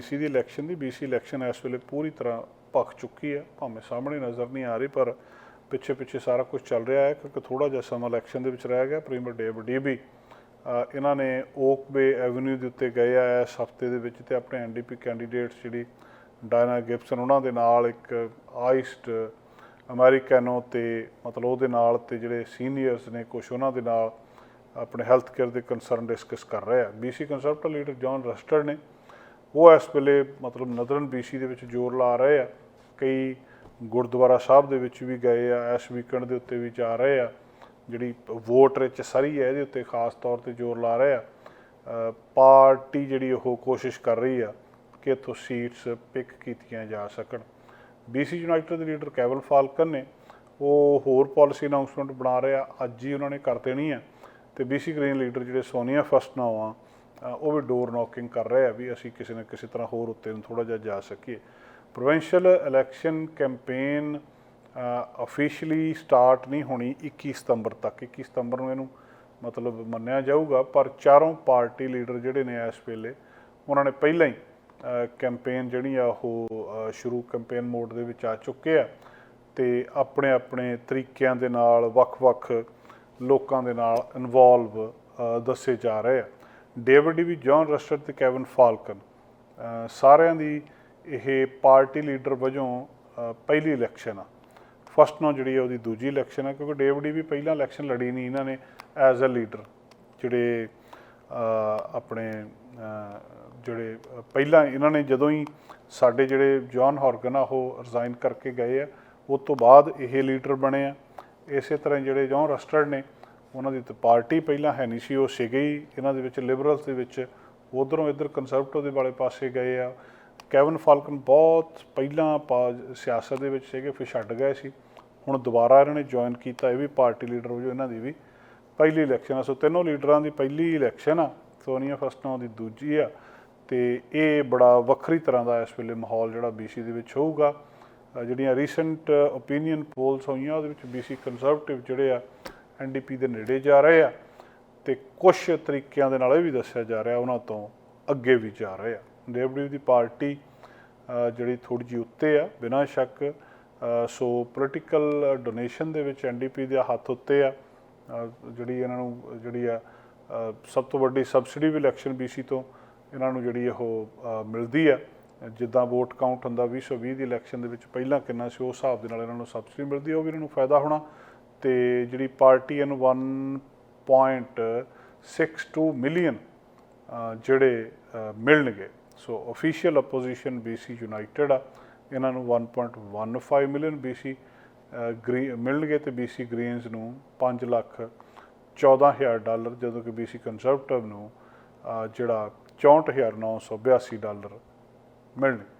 BC ਦੀ election ਦੀ BC election ਇਸ ਵੇਲੇ ਪੂਰੀ ਤਰ੍ਹਾਂ ਭਖ ਚੁੱਕੀ ਹੈ। ਭਾਵੇਂ ਸਾਹਮਣੇ ਨਜ਼ਰ ਨਹੀਂ ਆ ਰਹੀ, ਪਰ ਪਿੱਛੇ ਪਿੱਛੇ ਸਾਰਾ ਕੁਝ ਚੱਲ ਰਿਹਾ ਹੈ। ਕਿਉਂਕਿ ਥੋੜਾ ਜਿਹਾ ਸਮਾਂ ਇਲੈਕਸ਼ਨ ਦੇ ਵਿੱਚ ਰਹਿ ਗਿਆ। ਪ੍ਰੀਮੀਅਰ ਡੇਵ ਡੀਬੀ ਇਹਨਾਂ ਨੇ ਓਕ ਬੇ ਐਵਨਿਊ ਦੇ ਉੱਤੇ ਗਏ ਆ ਇਸ ਹਫ਼ਤੇ ਦੇ ਵਿੱਚ ਤੇ ਆਪਣੇ ਐਨਡੀਪੀ ਕੈਂਡੀਡੇਟਸ ਜਿਹੜੀ ਡਾਇਨਾ ਗਿਬਸਨ, ਉਹਨਾਂ ਦੇ ਨਾਲ ਇੱਕ ਆਈਸਟ ਅਮਰੀਕੈਨੋ ਤੇ ਮਤਲਬ ਉਹਦੇ ਨਾਲ ਤੇ ਜਿਹੜੇ ਸੀਨੀਅਰਸ ਨੇ ਕੁਝ ਉਹਨਾਂ ਦੇ ਨਾਲ ਆਪਣੇ ਹੈਲਥ ਕੇਅਰ ਦੇ ਕੰਸਰਨ ਡਿਸਕਸ ਕਰ ਰਹੇ ਆ। BC conservative leader John Rustad ਨੇ ਉਹ ਇਸ ਵੇਲੇ ਮਤਲਬ ਨਦਰਨ BC ਦੇ ਵਿੱਚ ਜ਼ੋਰ ਲਾ ਰਹੇ ਆ। ਕਈ ਗੁਰਦੁਆਰਾ ਸਾਹਿਬ ਦੇ ਵਿੱਚ ਵੀ ਗਏ ਆ, ਇਸ ਵੀਕਐਂਡ ਦੇ ਉੱਤੇ ਵੀ ਜਾ ਰਹੇ ਆ। ਜਿਹੜੀ ਵੋਟ ਰਿਚ ਸਰੀ ਹੈ, ਇਹਦੇ ਉੱਤੇ ਖਾਸ ਤੌਰ ਤੇ ਜ਼ੋਰ ਲਾ ਰਹੇ ਆ। ਪਾਰਟੀ ਜਿਹੜੀ ਉਹ ਕੋਸ਼ਿਸ਼ ਕਰ ਰਹੀ ਆ ਕਿ ਇੱਥੋਂ ਸੀਟਸ ਪਿਕ ਕੀਤੀਆਂ ਜਾ ਸਕਣ। BC ਯੂਨਾਈਟਿਡ ਦੇ ਲੀਡਰ ਕੈਵਲ ਫਾਲਕਨ ਨੇ ਉਹ ਹੋਰ ਪਾਲਿਸੀ ਅਨਾਉਂਸਮੈਂਟ ਬਣਾ ਰਹੇ ਆ। ਅੱਜ ਹੀ ਉਹਨਾਂ ਨੇ ਕਰ ਦੇਣੀ ਆ। ਤੇ BC ਗ੍ਰੀਨ ਲੀਡਰ ਜਿਹੜੇ ਸੋਨੀਆ ਫਸਟਨਾਓ ਉਹ ਵੀ ਡੋਰ ਨੌਕਿੰਗ ਕਰ ਰਹੇ ਆ ਵੀ ਅਸੀਂ ਕਿਸੇ ਨਾ ਕਿਸੇ ਤਰ੍ਹਾਂ ਹੋਰ ਉੱਤੇ ਨੂੰ ਥੋੜਾ ਜਿਹਾ ਜਾ ਸਕੀਏ। Provincial election campaign officially start ਨਹੀਂ ਹੋਣੀ 21 ਸਤੰਬਰ ਤੱਕ। 21 ਸਤੰਬਰ ਨੂੰ ਇਹਨੂੰ ਮਤਲਬ ਮੰਨਿਆ ਜਾਊਗਾ, ਪਰ ਚਾਰੋਂ ਪਾਰਟੀ ਲੀਡਰ ਜਿਹੜੇ ਨੇ ਇਸ ਵੇਲੇ, ਉਹਨਾਂ ਨੇ ਪਹਿਲਾਂ ਹੀ ਕੈਂਪੇਨ ਜਿਹੜੀ ਆ ਉਹ ਸ਼ੁਰੂ ਕੈਂਪੇਨ ਮੋਡ ਦੇ ਵਿੱਚ ਆ ਚੁੱਕੇ ਆ ਤੇ ਆਪਣੇ ਆਪਣੇ ਤਰੀਕਿਆਂ ਦੇ ਨਾਲ ਵੱਖ-ਵੱਖ ਲੋਕਾਂ ਦੇ ਨਾਲ ਇਨਵੋਲਵ ਦੱਸੇ ਜਾ ਰਹੇ ਆ। ਡੇਵਿਡ ਵੀ ਜੌਨ ਰਸਟਰ ਤੇ ਕੈਵਨ ਫਾਲਕਨ ਸਾਰਿਆਂ ਦੀ ਇਹ ਪਾਰਟੀ ਲੀਡਰ ਵਜੋਂ ਪਹਿਲੀ ਇਲੈਕਸ਼ਨ ਆ। ਫਸਟ ਨੂੰ ਜਿਹੜੀ ਹੈ ਉਹਦੀ ਦੂਜੀ ਇਲੈਕਸ਼ਨ ਆ, ਕਿਉਂਕਿ ਡੇਵਿਡ ਵੀ ਪਹਿਲਾਂ ਇਲੈਕਸ਼ਨ ਲੜੀ ਨਹੀਂ ਇਹਨਾਂ ਨੇ ਐਜ਼ ਅ ਲੀਡਰ ਜਿਹੜੇ ਆਪਣੇ ਜਿਹੜੇ ਪਹਿਲਾਂ ਇਹਨਾਂ ਨੇ ਜਦੋਂ ਹੀ ਸਾਡੇ ਜਿਹੜੇ ਜੌਨ ਹਾਰਗਨ ਆ, ਉਹ ਰਿਜ਼ਾਈਨ ਕਰਕੇ ਗਏ ਆ, ਉਸ ਤੋਂ ਬਾਅਦ ਇਹ ਲੀਡਰ ਬਣੇ ਆ। ਇਸੇ ਤਰ੍ਹਾਂ ਜਿਹੜੇ ਜੌਨ ਰਸਟਰਡ ਨੇ ਉਹਨਾਂ ਦੀ ਤਾਂ ਪਾਰਟੀ ਪਹਿਲਾਂ ਹੈ ਨਹੀਂ ਸੀ, ਉਹ ਸੀਗੇ ਹੀ। ਇਹਨਾਂ ਦੇ ਵਿੱਚ ਲਿਬਰਲਸ ਦੇ ਵਿੱਚ ਉਧਰੋਂ ਇੱਧਰ ਕੰਸਰਵੇਟਿਵ ਦੇ ਵਾਲੇ ਪਾਸੇ ਗਏ ਆ। ਕੈਵਨ ਫਾਲਕਨ ਬਹੁਤ ਪਹਿਲਾਂ ਪਾ- ਸਿਆਸਤ ਦੇ ਵਿੱਚ ਸੀਗੇ, ਫਿਰ ਛੱਡ ਗਏ ਸੀ। ਹੁਣ ਦੁਬਾਰਾ ਇਹਨਾਂ ਨੇ ਜੁਆਇਨ ਕੀਤਾ, ਇਹ ਵੀ ਪਾਰਟੀ ਲੀਡਰ ਵਜੋਂ ਇਹਨਾਂ ਦੀ ਵੀ। ਪਹਿਲੀ ਇਲੈਕਸ਼ਨ ਆ, ਸੋ ਤਿੰਨੋਂ ਲੀਡਰਾਂ ਦੀ ਪਹਿਲੀ ਇਲੈਕਸ਼ਨ ਆ, ਸੋਨੀਆ ਫਸਟਨੋ ਦੀ ਦੂਜੀ ਆ। ਤੇ ਇਹ ਬੜਾ ਵੱਖਰੀ ਤਰ੍ਹਾਂ ਦਾ ਇਸ ਵੇਲੇ ਮਾਹੌਲ ਜਿਹੜਾ BC ਦੇ ਵਿੱਚ ਹੋਊਗਾ। ਜਿਹੜੀਆਂ ਰੀਸੈਂਟ ਓਪੀਨੀਅਨ ਪੋਲਸ ਹੋਈਆਂ, ਉਹਦੇ ਵਿੱਚ BC ਕੰਜ਼ਰਵੇਟਿਵ ਜਿਹੜੇ ਆ NDP ਦੇ ਨੇੜੇ ਜਾ ਰਹੇ ਆ ਤੇ ਕੁਝ ਤਰੀਕਿਆਂ ਦੇ ਨਾਲ ਇਹ ਵੀ ਦੱਸਿਆ ਜਾ ਰਿਹਾ ਉਹਨਾਂ ਤੋਂ ਅੱਗੇ ਵੀ ਜਾ ਰਹੇ ਆ। ਡੇਵਡੀ ਦੀ ਪਾਰਟੀ ਜਿਹੜੀ ਥੋੜੀ ਜਿਹੀ ਉੱਤੇ ਆ, ਬਿਨਾਂ ਸ਼ੱਕ ਸੋ ਪੋਲੀਟੀਕਲ ਡੋਨੇਸ਼ਨ ਦੇ ਵਿੱਚ ਐਨਡੀਪੀ ਦੇ ਹੱਥ ਉੱਤੇ ਆ। ਜਿਹੜੀ ਇਹਨਾਂ ਨੂੰ, ਜਿਹੜੀ ਆ ਸਭ ਤੋਂ ਵੱਡੀ ਸਬਸਿਡੀ ਵੀ ਇਲੈਕਸ਼ਨ BC ਤੋਂ ਇਹਨਾਂ ਨੂੰ ਜਿਹੜੀ ਉਹ ਮਿਲਦੀ ਆ। ਜਿੱਦਾਂ ਵੋਟ ਕਾਊਂਟ ਹੁੰਦਾ 2020 ਦੀ ਇਲੈਕਸ਼ਨ ਦੇ ਵਿੱਚ ਪਹਿਲਾਂ ਕਿੰਨਾ ਸੀ, ਉਸ ਹਿਸਾਬ ਦੇ ਨਾਲ ਇਹਨਾਂ ਨੂੰ ਸਬਸਿਡੀ ਮਿਲਦੀ ਆ, ਉਹ ਵੀ ਇਹਨਾਂ ਨੂੰ ਫਾਇਦਾ ਹੋਣਾ। ਤੇ ਜਿਹੜੀ ਪਾਰਟੀ ਇਹਨੂੰ 1.62 ਮਿਲੀਅਨ ਜਿਹੜੇ ਮਿਲਣਗੇ। So official opposition BC united ਆ। ਇਹਨਾਂ ਨੂੰ 1.15 ਮਿਲੀਅਨ BC ਅ, ਗ੍ਰੀ ਮਿਲਣਗੇ ਤੇ BC ਗ੍ਰੀਨਸ ਨੂੰ 5 ਲੱਖ 14000 ਡਾਲਰ ਜਦੋਂ ਕਿ BC ਕੰਜ਼ਰਵੇਟਿਵ ਨੂੰ ਅ, ਜਿਹੜਾ 64982 ਡਾਲਰ ਮਿਲਣਗੇ।